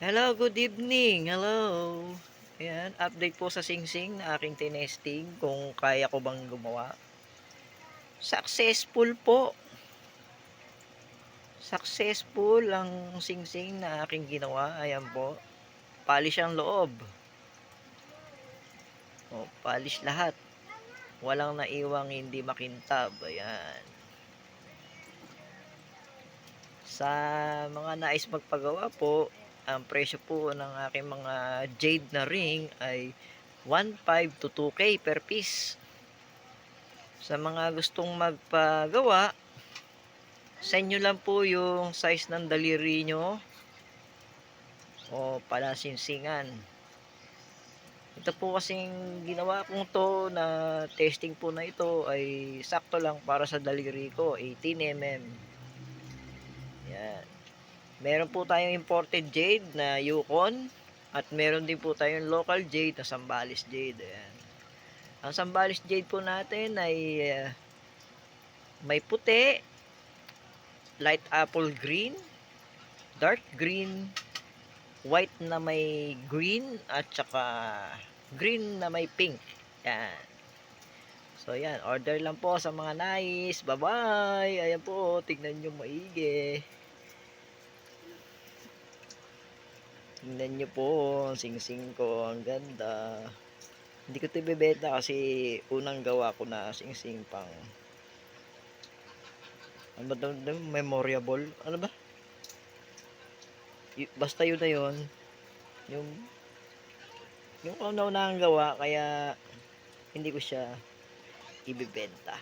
Hello, good evening. Hello. Ayan, update po sa Sing Sing na aking tinesting kung kaya ko bang gumawa. Successful po. Successful ang Sing Sing na aking ginawa. Ayan po. Polish ang loob. O, polish lahat. Walang naiwang hindi makintab. Ayan. Sa mga nais magpagawa po, ang presyo po ng aking mga jade na ring ay 1.5 to 2k per piece. Sa mga gustong magpagawa, sa lang po yung size ng daliri nyo o palasinsingan. Ito po kasing ginawa kong to na testing po na ito ay sakto lang para sa daliri ko, 18mm. Meron po tayong imported jade na Yukon at meron din po tayong local jade na Sambales jade. Ayan. Ang Sambales jade po natin ay uh, may puti, light apple green, dark green, white na may green at saka green na may pink. Yan. So yan, order lang po sa mga nice. Bye-bye. Ayan po, tignan nyo maigi. Tingnan nyo po, ang sing-sing ko, ang ganda. Hindi ko ito ibebenta kasi unang gawa ko na sing-sing pang ano ba memorable? Ano ba? Y- basta yun na yun. Yung yung una-una ang gawa, kaya hindi ko siya ibebenta.